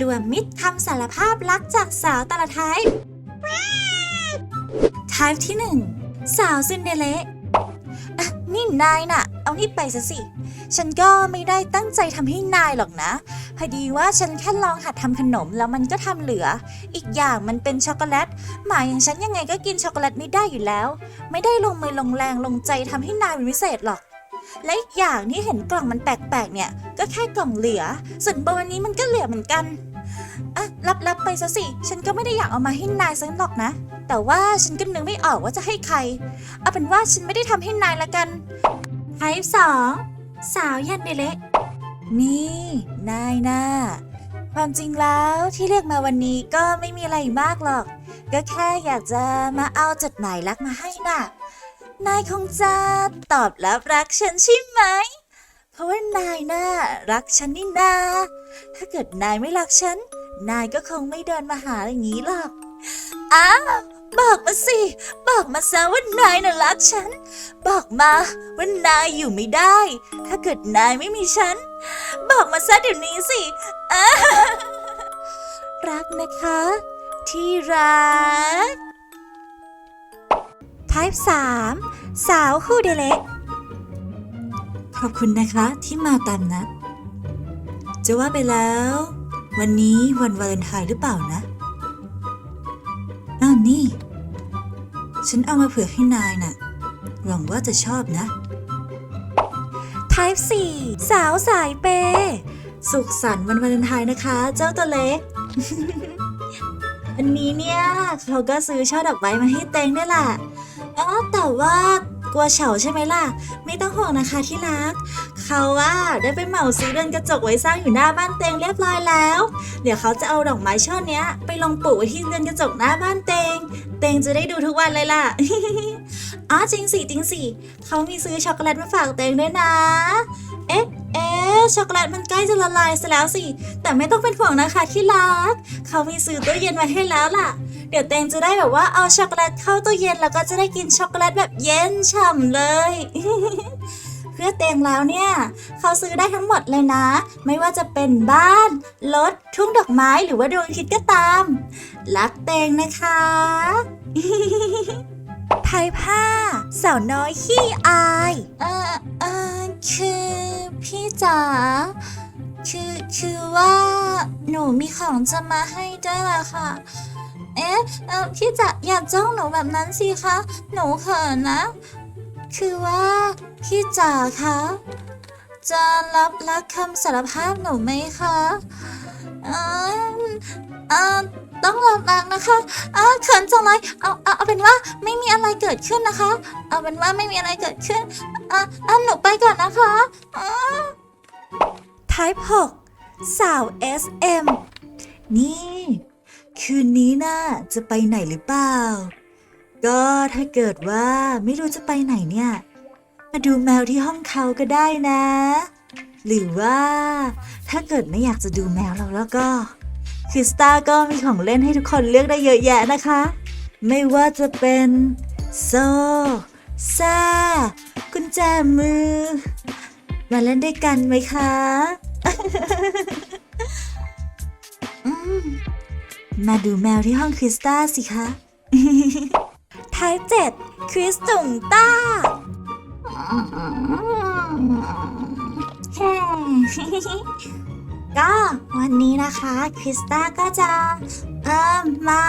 รวมมิตรคำสารภาพรักจากสาวแต่ละไทป์ไทป์ที่หนึ่งสาวซินเดเลอะนี่นายน่ะ เอานี่ไปซะสิ ฉันก็ไม่ได้ตั้งใจทำให้นายหรอกนะ พอดีว่าฉันแค่ลองหัดทำขนมแล้วมันก็ทำเหลือ อีกอย่างมันเป็นช็อกโกแลต หมาอย่างฉันยังไงก็กินช็อกโกแลตไม่ได้อยู่แล้ว ไม่ได้ลงมือลงแรงลงใจทำให้นายเป็นพิเศษหรอก และอีกอย่างที่เห็นกล่องมันแปลกๆเนี่ย ก็แค่กล่องเหลือ ส่วนโบวันนี้มันก็เหลือเหมือนกันอะรับรับไปซะสิ ฉันก็ไม่ได้อยากเอามาให้นายสักหรอกนะ แต่ว่าฉันก็นึกไม่ออกว่าจะให้ใคร เอาเป็นว่าฉันไม่ได้ทำให้นายละกันไทป์สองสาวยันเดเละนี่ นายนะความจริงแล้วที่เรียกมาวันนี้ก็ไม่มีอะไรมากหรอก ก็แค่อยากจะมาเอาจดหมายรักมาให้น่ะ นายคงจะตอบรับรักฉันใช่ไหม เพราะว่านายน่ารักฉันนี่นา ถ้าเกิดนายไม่รักฉัน นายก็คงไม่เดินมาหาอย่างนี้หรอกอ้าวบอกมาสิ บอกมาซะว่านายน่ะรักฉัน บอกมาว่านายอยู่ไม่ได้ ถ้าเกิดนายไม่มีฉัน บอกมาซะเดี๋ยวนี้สิอ้ารักนะคะ ที่รัก Type 3 สาวคู่เดเล็กขอบคุณนะคะที่มาตามนัดจะว่าไปแล้ว วันนี้วันวาเลนไทน์หรือเปล่านะอ้าวนี่ ฉันเอามาเผื่อให้นายน่ะหวังว่าจะชอบนะ Type 4 สาวสายเปย์สุขสันต์วันวาเลนไทน์นะคะ เจ้าตัวเล็ก อันนี้เนี่ยเขาก็ซื้อช่อดอกไม้มาให้เต็งด้วยล่ะ อ๋อแต่ว่ากลัวเฉาใช่ไหมล่ะ ไม่ต้องห่วงนะคะที่รัก เขาว่าได้ไปเหมาซื้อเรือนกระจกไว้สร้างอยู่หน้าบ้านเตงเรียบร้อยแล้ว เดี๋ยวเขาจะเอาดอกไม้ช่อเนี้ย ไปลงปลูกไว้ที่เรือนกระจกหน้าบ้านเตง เตงจะได้ดูทุกวันเลยล่ะ อ๋อจริงสิจริงสิเขามีซื้อช็อกโกแลตมาฝากเตงด้วยนะเอ๊ะเอ๊ะ ช็อกโกแลตมันใกล้จะละลายซะแล้วสิ แต่ไม่ต้องเป็นห่วงนะคะที่รัก เขามีซื้อตู้เย็นไว้ให้แล้วล่ะ เดี๋ยวเตงจะได้แบบว่าเอาช็อกโกแลตเข้าตู้เย็นแล้วก็จะได้กินช็อกโกแลตแบบเย็นฉ่ำเลย เพื่อเตงแล้วเนี่ย เขาซื้อได้ทั้งหมดเลยนะ ไม่ว่าจะเป็นบ้าน รถ ทุ่งดอกไม้หรือว่าดวงอาทิตย์ก็ตาม รักเตงนะคะ ไทยผ้า สาวน้อยขี้อาย เออเออคือพี่จ๋าคือคือว่าหนูมีของจะมาให้ด้วยล่ะค่ะ เอ๊ะเออพี่จ๋าอย่าจ้องหนูแบบนั้นสิคะ หนูเขินนะ คือว่าพี่จ๋าคะจะรับรักคำสารภาพหนูไหมคะ เออเออ ต้องรับรักนะคะเออเขินจังเลยเอาเอาเอาเป็นว่าไม่มีอะไรเกิดขึ้นนะคะ เอาเป็นว่าไม่มีอะไรเกิดขึ้นอะอะหนูไปก่อนนะคะอะ Type 6สาว SM นี่ คืนนี้น่าจะไปไหนหรือเปล่า ก็ถ้าเกิดว่าไม่รู้จะไปไหนเนี่ย มาดูแมวที่ห้องเขาก็ได้นะ หรือว่า ถ้าเกิดไม่อยากจะดูแมวเราแล้วก็ คริสตาก็มีของเล่นให้ทุกคนเลือกได้เยอะแยะนะคะ ไม่ว่าจะเป็นโซซ่กุญแจมือ มาเล่นด้วยกันไหมคะมมาดูแมวที่ห้องคริสตาสิคะไทป์เจ็ดคริสตุงต้าแค่ ก็วันนี้นะคะคริสตาก็จะเอ่อมา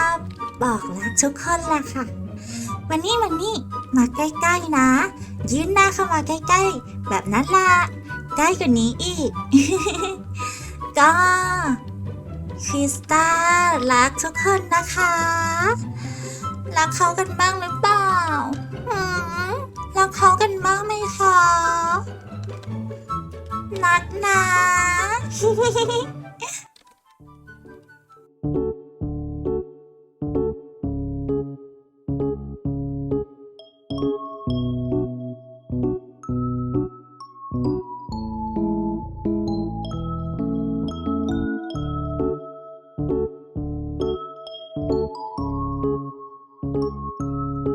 บอกรักทุกคนแหละค่ะ วันนี้วันนี้มาใกล้ๆนะ ยืนหน้าเข้ามาใกล้ๆ แบบนั้นละใกล้กว่านี้อีก ก็คริสตารักทุกคนนะคะ รักเขากันบ้างหรือเปล่าหรักเขากันบ้างไหมคะ นัดนะ ハハハハ!